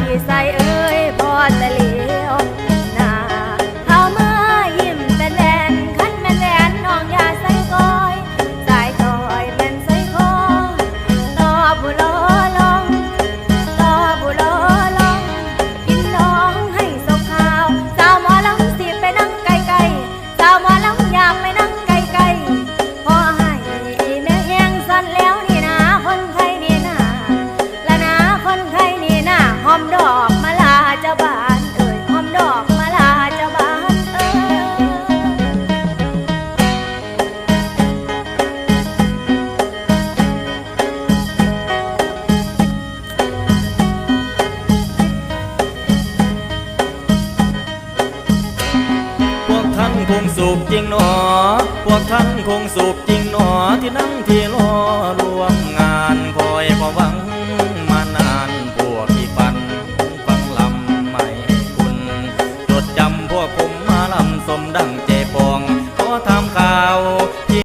พี่ใสเอ้ยพอตะลี คงสูบจริงหนอ พวกท่านคงสูบจริงหนอที่นั่งที่รอรวมงานคอยพอหวังมานานพวกที่ปันฟังลำไม่คุณ จดจำพวกผมมาลำสมดัง